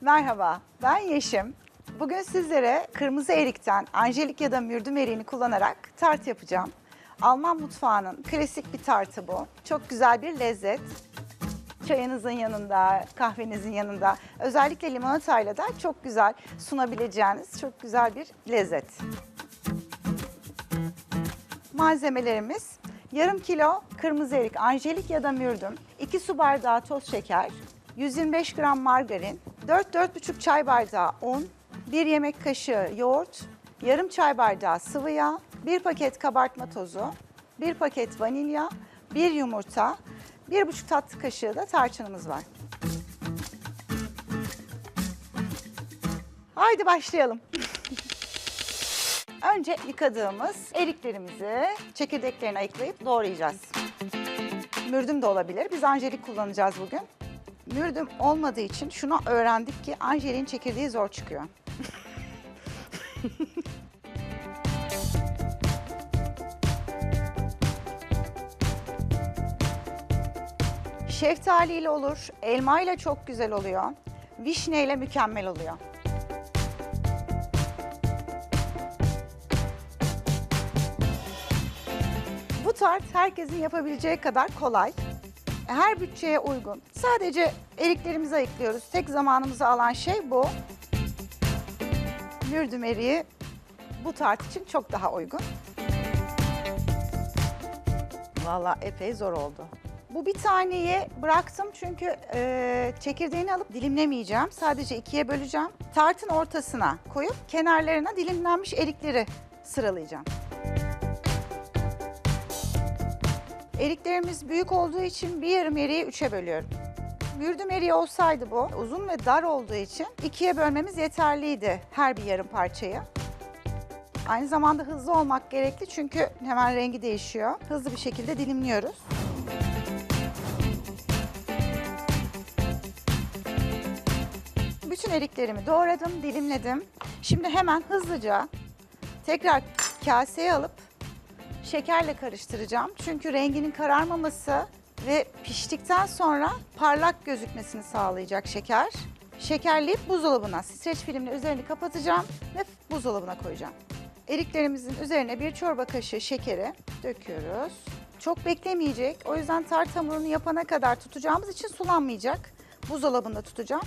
Merhaba, ben Yeşim. Bugün sizlere kırmızı erikten anjelik ya da mürdüm eriğini kullanarak tart yapacağım. Alman mutfağının klasik bir tartı bu. Çok güzel bir lezzet. Çayınızın yanında, kahvenizin yanında, özellikle limonatayla da çok güzel sunabileceğiniz çok güzel bir lezzet. Malzemelerimiz yarım kilo kırmızı erik, anjelik ya da mürdüm, 2 su bardağı toz şeker, 125 gram margarin, 4-4,5 çay bardağı un, 1 yemek kaşığı yoğurt, yarım çay bardağı sıvı yağ, 1 paket kabartma tozu, 1 paket vanilya, 1 yumurta, 1,5 tatlı kaşığı da tarçınımız var. Haydi başlayalım. Önce yıkadığımız eriklerimizi çekirdeklerini ayıklayıp doğrayacağız. Mürdüm de olabilir. Biz anjelik kullanacağız bugün. Mürdüm olmadığı için şunu öğrendik ki anjeliğin çekirdeği zor çıkıyor. Şeftaliyle olur, elma ile çok güzel oluyor. Vişne ile mükemmel oluyor. Bu tart herkesin yapabileceği kadar kolay. Her bütçeye uygun. Sadece eriklerimizi ayıklıyoruz. Tek zamanımızı alan şey bu. Mürdüm eriği bu tart için çok daha uygun. Vallahi epey zor oldu. Bu bir taneyi bıraktım çünkü e, çekirdeğini alıp dilimlemeyeceğim. Sadece ikiye böleceğim. Tartın ortasına koyup kenarlarına dilimlenmiş erikleri sıralayacağım. Eriklerimiz büyük olduğu için bir yarım eriği üçe bölüyorum. Mürdüm eriği olsaydı bu uzun ve dar olduğu için ikiye bölmemiz yeterliydi her bir yarım parçayı. Aynı zamanda hızlı olmak gerekli çünkü hemen rengi değişiyor. Hızlı bir şekilde dilimliyoruz. Bütün eriklerimi doğradım, dilimledim. Şimdi hemen hızlıca tekrar kaseye alıp şekerle karıştıracağım. Çünkü renginin kararmaması ve piştikten sonra parlak gözükmesini sağlayacak şeker. Şekerleyip buzdolabına, streç filmle üzerini kapatacağım ve buzdolabına koyacağım. Eriklerimizin üzerine bir çorba kaşığı şekeri döküyoruz. Çok beklemeyecek. O yüzden tart hamurunu yapana kadar tutacağımız için sulanmayacak. Buzdolabında tutacağım.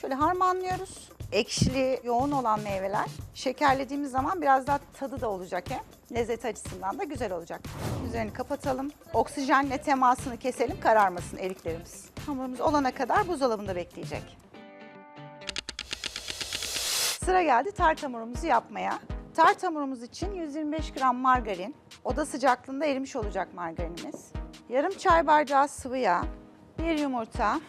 Şöyle harmanlıyoruz. Ekşili, yoğun olan meyveler. Şekerlediğimiz zaman biraz daha tadı da olacak hem. Lezzet açısından da güzel olacak. Üzerini kapatalım. Oksijenle temasını keselim, kararmasın eriklerimiz. Hamurumuz olana kadar buzdolabında bekleyecek. Sıra geldi tart hamurumuzu yapmaya. Tart hamurumuz için 125 gram margarin, oda sıcaklığında erimiş olacak margarinimiz. Yarım çay bardağı sıvı yağ, bir yumurta,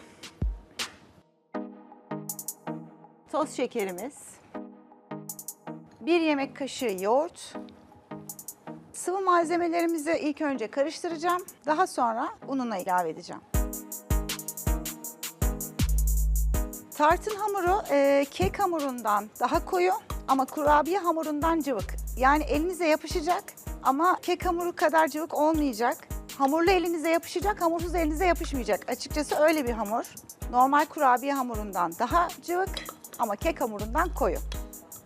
toz şekerimiz, bir yemek kaşığı yoğurt, sıvı malzemelerimizi ilk önce karıştıracağım. Daha sonra ununa ilave edeceğim. Tartın hamuru e, kek hamurundan daha koyu ama kurabiye hamurundan cıvık. Yani elinize yapışacak ama kek hamuru kadar cıvık olmayacak. Hamurlu elinize yapışacak, hamursuz elinize yapışmayacak. Açıkçası öyle bir hamur. Normal kurabiye hamurundan daha cıvık ama kek hamurundan koyu.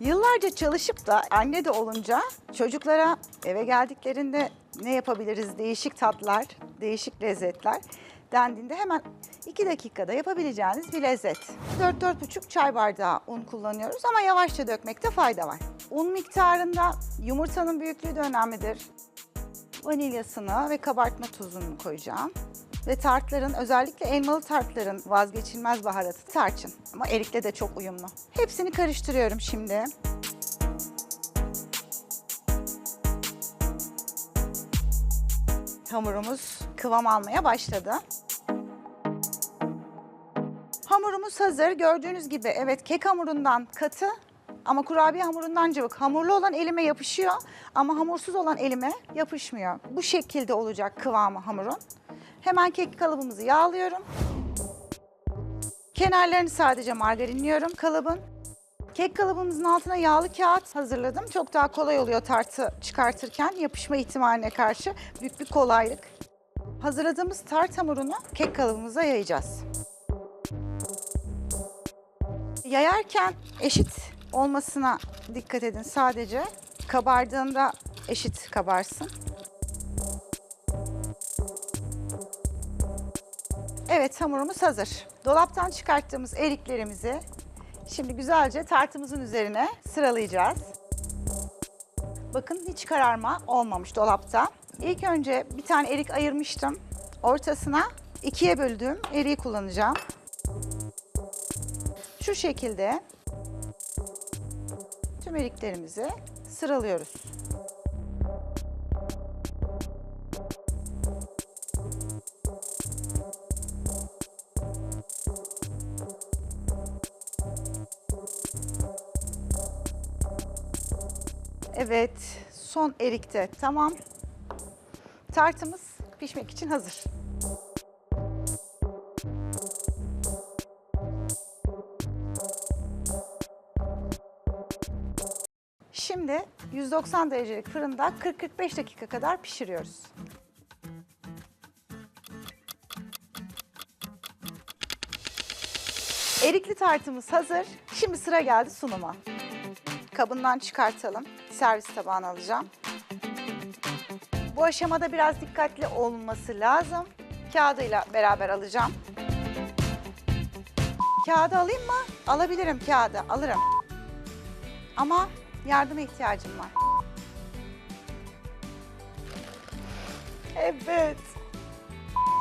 Yıllarca çalışıp da anne de olunca çocuklara eve geldiklerinde ne yapabiliriz değişik tatlar, değişik lezzetler dendiğinde hemen 2 dakikada yapabileceğiniz bir lezzet. 4-4,5 çay bardağı un kullanıyoruz ama yavaşça dökmekte fayda var. Un miktarında yumurtanın büyüklüğü de önemlidir. Vanilyasını ve kabartma tozunu koyacağım. Ve tartların özellikle elmalı tartların vazgeçilmez baharatı tarçın. Ama erikle de çok uyumlu. Hepsini karıştırıyorum şimdi. Hamurumuz kıvam almaya başladı. Hamurumuz hazır. Gördüğünüz gibi evet kek hamurundan katı ama kurabiye hamurundan cıvık. Hamurlu olan elime yapışıyor ama hamursuz olan elime yapışmıyor. Bu şekilde olacak kıvamı hamurun. Hemen kek kalıbımızı yağlıyorum. Kenarlarını sadece margarinliyorum kalıbın. Kek kalıbımızın altına yağlı kağıt hazırladım. Çok daha kolay oluyor tartı çıkartırken yapışma ihtimaline karşı büyük bir kolaylık. Hazırladığımız tart hamurunu kek kalıbımıza yayacağız. Yayarken eşit olmasına dikkat edin sadece. Kabardığında eşit kabarsın. Evet hamurumuz hazır. Dolaptan çıkarttığımız eriklerimizi şimdi güzelce tartımızın üzerine sıralayacağız. Bakın hiç kararma olmamış dolapta. İlk önce bir tane erik ayırmıştım. Ortasına ikiye böldüğüm eriği kullanacağım. Şu şekilde tüm eriklerimizi sıralıyoruz. Evet, son erikte tamam. Tartımız pişmek için hazır. Şimdi 190 derecelik fırında 40-45 dakika kadar pişiriyoruz. Erikli tartımız hazır. Şimdi sıra geldi sunuma. Kabından çıkartalım. Servis tabağına alacağım. Bu aşamada biraz dikkatli olunması lazım. Kağıdıyla beraber alacağım. Kağıdı alayım mı? Alabilirim kağıdı, alırım. Ama yardıma ihtiyacım var. Evet.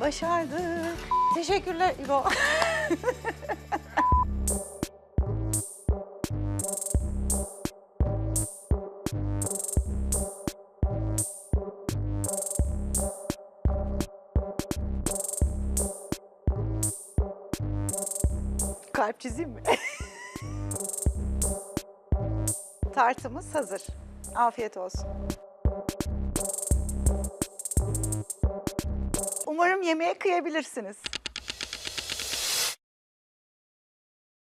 Başardık. Teşekkürler İbo. Kalp çizeyim mi? Tartımız hazır. Afiyet olsun. Umarım yemeğe kıyabilirsiniz.